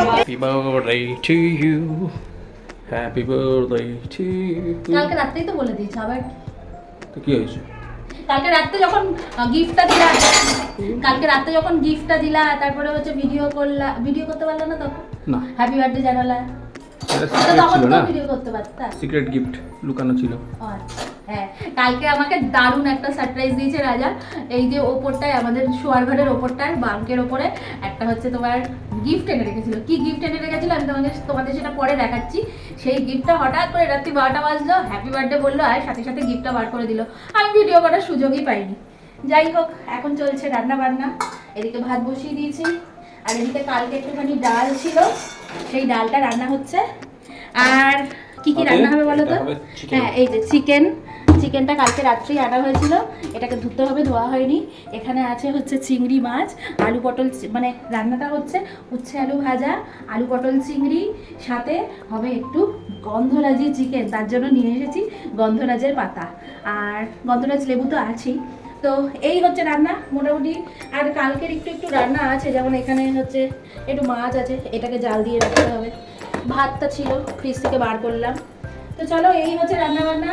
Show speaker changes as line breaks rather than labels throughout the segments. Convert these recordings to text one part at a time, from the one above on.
Happy birthday to you. Happy birthday to you.
কালকে রাত্রেই তো বলে দিয়েছে আবার?
তো কি হয়েছে?
কালকে রাত্রে যখন গিফটটা দিলা কালকে রাত্রে যখন গিফটটা দিলা তারপরে হচ্ছে ভিডিও করলা ভিডিও করতে পারলা না তখন?
না।
হ্যাপি বার্থডে জানালা। তখন তো ভিডিও করতে পারতা।
সিক্রেট গিফট লুকানো ছিল।
আচ্ছা, হ্যাঁ কালকে আমাকে দারুণ একটা সারপ্রাইজ দিয়েছে রাজা। এই যে ওপরটায় আমাদের শোয়ার ঘরের ওপরটায় বাঙ্কের ওপরে একটা হচ্ছে তোমার গিফট এনে রেখেছিল। কি গিফট এনে রেখেছিল? আমি তোমাকে তোমাদের সেটা পরে দেখাচ্ছি। সেই গিফটটা হঠাৎ করে রাত্রি বারোটা বাজলো হ্যাপি বার্থডে বলল আর সাথে সাথে গিফটটা বার করে দিল। আমি ভিডিও করার সুযোগই পাইনি। যাই হোক এখন চলছে রান্না বান্না এদিকে ভাত বসিয়ে দিয়েছি আর এদিকে কালকে একটুখানি ডাল ছিল। সেই ডালটা রান্না হচ্ছে। আর কি কি রান্না হবে বলো তো। হ্যাঁ এই যে চিকেন চিকেনটা কালকে রাত্রেই আনা হয়েছিল। এটাকে ধুতে হবে, ধোয়া হয়নি। এখানে আছে হচ্ছে চিংড়ি মাছ, আলু পটল মানে রান্নাটা হচ্ছে উচ্ছে আলু ভাজা, আলু পটল চিংড়ি, সাথে হবে একটু গন্ধরাজি চিকেন। তার জন্য নিয়ে এসেছি গন্ধরাজের পাতা। আর গন্ধরাজ লেবু তো আছেই। তো এই হচ্ছে রান্না মোটামুটি। আর কালকের একটু একটু রান্না আছে, যেমন এখানে হচ্ছে একটু মাছ আছে, এটাকে জাল দিয়ে রাখতে হবে। ভাতটা ছিল, ফ্রিজ থেকে বার করলাম। তো চলো, এই হচ্ছে রান্না বান্না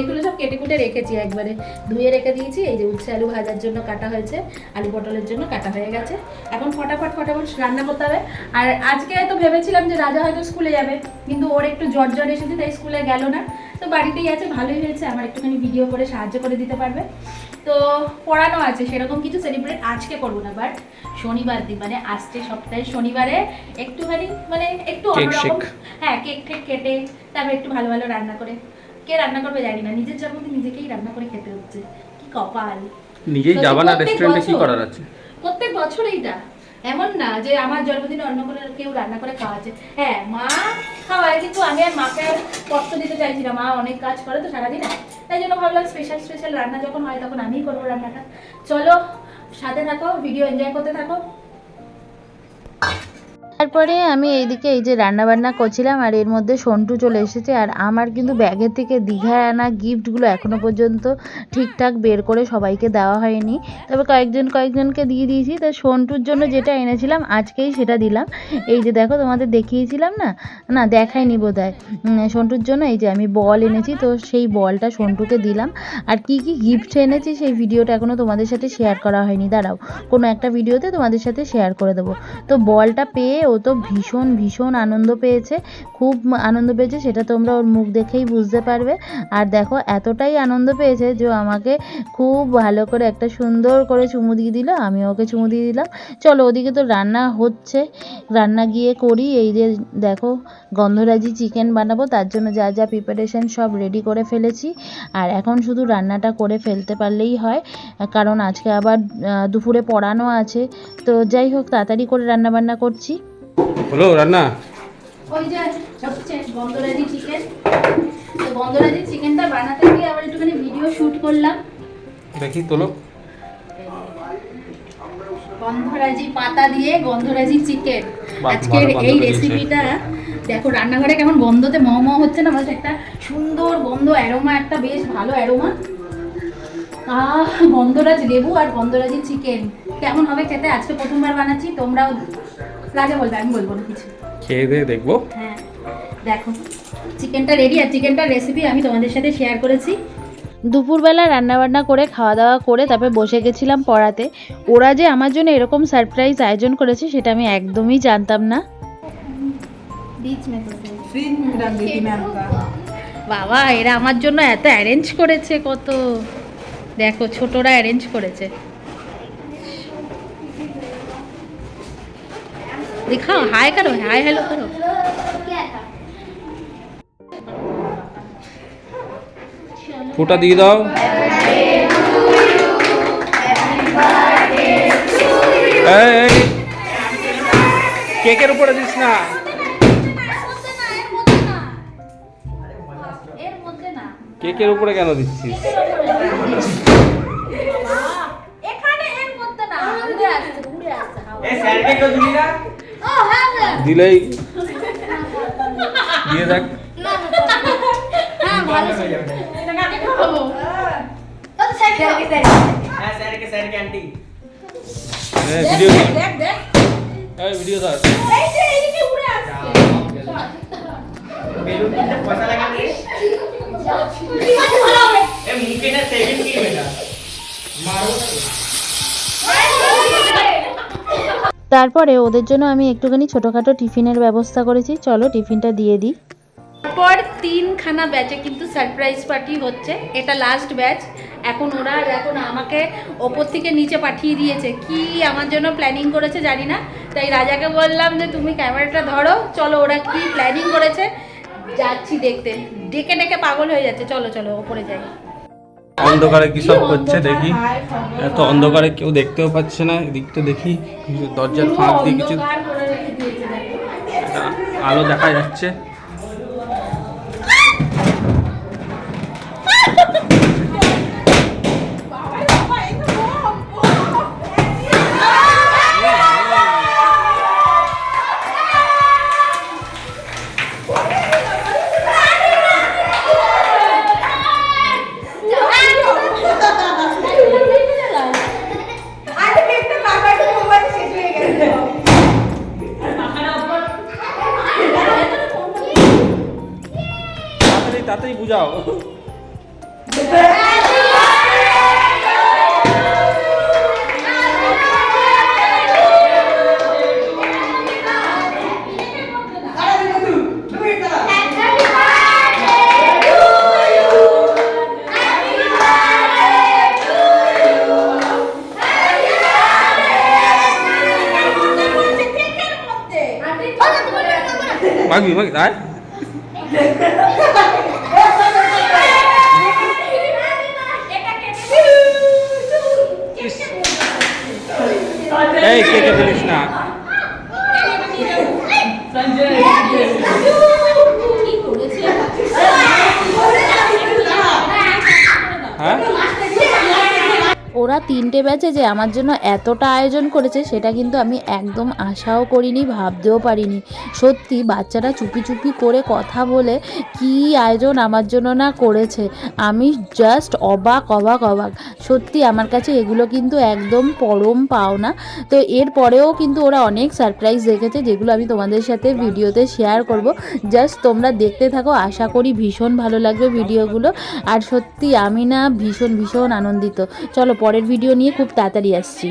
এগুলো সব কেটে কুটে রেখেছি একবারে। ধুয়ে রেখে দিয়েছি এই যে উচ্ছে আলু ভাজার জন্য কাটা হয়েছে আলু পটলের জন্য কাটা হয়ে গেছে। এখন ফটাফট ফটাফট রান্না করতে হবে। আর আজকে তো ভেবেছিলাম যে রাজা হয়তো স্কুলে যাবে কিন্তু ওর একটু জ্বর জ্বর এসেছে তাই স্কুলে গেল না। তো বাড়িতেই আছে ভালোই হয়েছে আমার একটুখানি ভিডিও করে সাহায্য করে দিতে পারবে। তো পড়ানো আছে সেরকম কিছু সেলিব্রেট আজকে করব না বাট শনিবার দিন মানে আসছে সপ্তাহে শনিবারে একটুখানি মানে একটু অন্যরকম। হ্যাঁ কেক টেক কেটে তারপর একটু ভালো ভালো রান্না করে। কে রান্না করবে জানি না। নিজের জন্মদিন নিজেকেই রান্না করে খেতে হচ্ছে। কি কপাল।
নিজেই যাবা না রেস্টুরেন্টে কি করার আছে?
প্রত্যেক বছর এইটা এমন না যে আমার জন্মদিনে অন্য করে কেউ রান্না করে খাওয়াচ্ছে। হ্যাঁ মা খাওয়ায় কিন্তু আমি আর মাকে আর কষ্ট দিতে চাইছি না। মা অনেক কাজ করে তো সারাদিন। তাই জন্য ভাবলাম স্পেশাল স্পেশাল রান্না যখন হয় তখন আমিই করব রান্নাটা। চলো সাথে থাকো ভিডিও এনজয় করতে থাকো।
তারপরে আমি এইদিকে এই যে রান্না বান্না করছিলাম আর এর মধ্যে সন্টু চলে এসেছে আর আমার কিন্তু ব্যাগের থেকে দীঘায় আনা গিফটগুলো এখনও পর্যন্ত ঠিকঠাক বের করে সবাইকে দেওয়া হয়নি। তবে কয়েকজন কয়েকজনকে দিয়ে দিয়েছি। তো সন্টুর জন্য যেটা এনেছিলাম আজকেই সেটা দিলাম। এই যে দেখো তোমাদের দেখিয়েছিলাম না? না দেখাইনি বোধ হয় সন্টুর জন্য এই যে আমি বল এনেছি, তো সেই বলটা সন্টুকে দিলাম। আর কি কি গিফট এনেছি সেই ভিডিওটা এখনও তোমাদের সাথে শেয়ার করা হয়নি। দাঁড়াও, কোনো একটা ভিডিওতে তোমাদের সাথে শেয়ার করে দেবো। তো বলটা পেয়ে ও তো ভীষণ ভীষণ আনন্দ পেয়েছে, খুব আনন্দ পেয়েছে, সেটা তোমরা ওর মুখ দেখেই বুঝতে পারবে। আর দেখো, এতটাই আনন্দ পেয়েছে যে আমাকে খুব ভালো করে একটা সুন্দর করে চুমু দিয়ে দিল, আমি ওকে চুমু দিয়ে দিলাম। চলো, ওদিকে তো রান্না হচ্ছে, রান্না গিয়ে করি, এই যে দেখো, গন্ধরাজি চিকেন বানাবো, তার জন্য যা যা প্রিপারেশন সব রেডি করে ফেলেছি। আর এখন শুধু রান্নাটা করে ফেলতে পারলেই হয়, কারণ আজকে আবার দুপুরে পড়ানো আছে। তো যাই হোক, তাড়াতাড়ি করে রান্না বান্না করছি।
হলো রান্না।
ওই যে হচ্ছে গন্ধরাজি চিকেন তো গন্ধরাজি চিকেনটা বানাতে গিয়ে আবার একটুখানি ভিডিও শুট করলাম।
দেখি তোলো।
গন্ধরাজি পাতা দিয়ে গন্ধরাজি চিকেন আজকের এই রেসিপিটা দেখো রান্নাঘরে কেমন গন্ধতে ম ম হচ্ছে না মানে একটা সুন্দর গন্ধ অ্যারোমা একটা বেশ ভালো অ্যারোমা আহ গন্ধরাজ লেবু আর গন্ধরাজি চিকেন কেমন হবে খেতে? আজকে প্রথমবার বানাচ্ছি তোমরাও রাজা বলবে আমি বলব না কিছু।
খেয়ে দিয়ে দেখব।
হ্যাঁ দেখো। চিকেনটা রেডি আর চিকেনটার রেসিপি আমি তোমাদের সাথে শেয়ার করেছি।
দুপুরবেলা রান্নাবান্না করে খাওয়া দাওয়া করে তারপর বসে গেছিলাম পড়াতে। ওরা যে আমার জন্য এরকম সারপ্রাইজ আয়োজন করেছে সেটা আমি একদমই জানতাম না।
বাবা এরা আমার জন্য এত অ্যারেঞ্জ করেছে কত। দেখো ছোটরা অ্যারেঞ্জ করেছে। করো হাই হ্যালো করো।
ফুটা দিয়ে দাও। এই, এই, কেকের উপরে দিস না।
এর মধ্যে না
কেকের উপরে কেন দিচ্ছিস?
এখানে এর মধ্যে না উড়ে আসছে উড়ে আসছে
দিলেই দিয়ে দেখ ভিডিও
মারো
তারপরে ওদের জন্য আমি একটুখানি ছোটোখাটো টিফিনের ব্যবস্থা করেছি। চলো টিফিনটা দিয়ে দিই।
পর তিনখানা ব্যাচে কিন্তু সারপ্রাইজ পার্টি হচ্ছে। এটা লাস্ট ব্যাচ এখন ওরা এখন আমাকে ওপর থেকে নিচে পাঠিয়ে দিয়েছে। কি আমার জন্য প্ল্যানিং করেছে জানি না। তাই রাজাকে বললাম যে, তুমি ক্যামেরাটা ধরো। চলো ওরা কি প্ল্যানিং করেছে? যাচ্ছি দেখতে। ডেকে ডেকে পাগল হয়ে যাচ্ছে। চলো চলো, ওপরে যাই।
অন্ধকারে কি সব হচ্ছে দেখি? এত অন্ধকারে কেউ দেখতেও পাচ্ছে না এদিকটা দেখি দরজার ফাঁক দিয়ে কিছু আলো দেখা যাচ্ছে। তাড়াতাড়ি বুঝাও। মাগবি মাগবি আয়। এই কেটে ফেলিস না
ওরা তিনটে ব্যাচে যে আমার জন্য এতটা আয়োজন করেছে, সেটা কিন্তু আমি একদম আশাও করিনি, ভাবতেও পারিনি। সত্যি, বাচ্চারা চুপি চুপি করে কথা বলে কি আয়োজন আমার জন্য না করেছে। আমি জাস্ট অবাক অবাক অবাক। সত্যি, আমার কাছে এগুলো কিন্তু একদম পরম পাওনা। তো এর পরেও কিন্তু ওরা অনেক সারপ্রাইজ রেখেছে যেগুলো আমি তোমাদের সাথে ভিডিওতে শেয়ার করব। জাস্ট তোমরা দেখতে থাকো, আশা করি ভীষণ ভালো লাগবে ভিডিওগুলো। আর সত্যি, আমি না ভীষণ ভীষণ আনন্দিত। চলো পরের ভিডিও নিয়ে খুব তাড়াতাড়ি আসছি।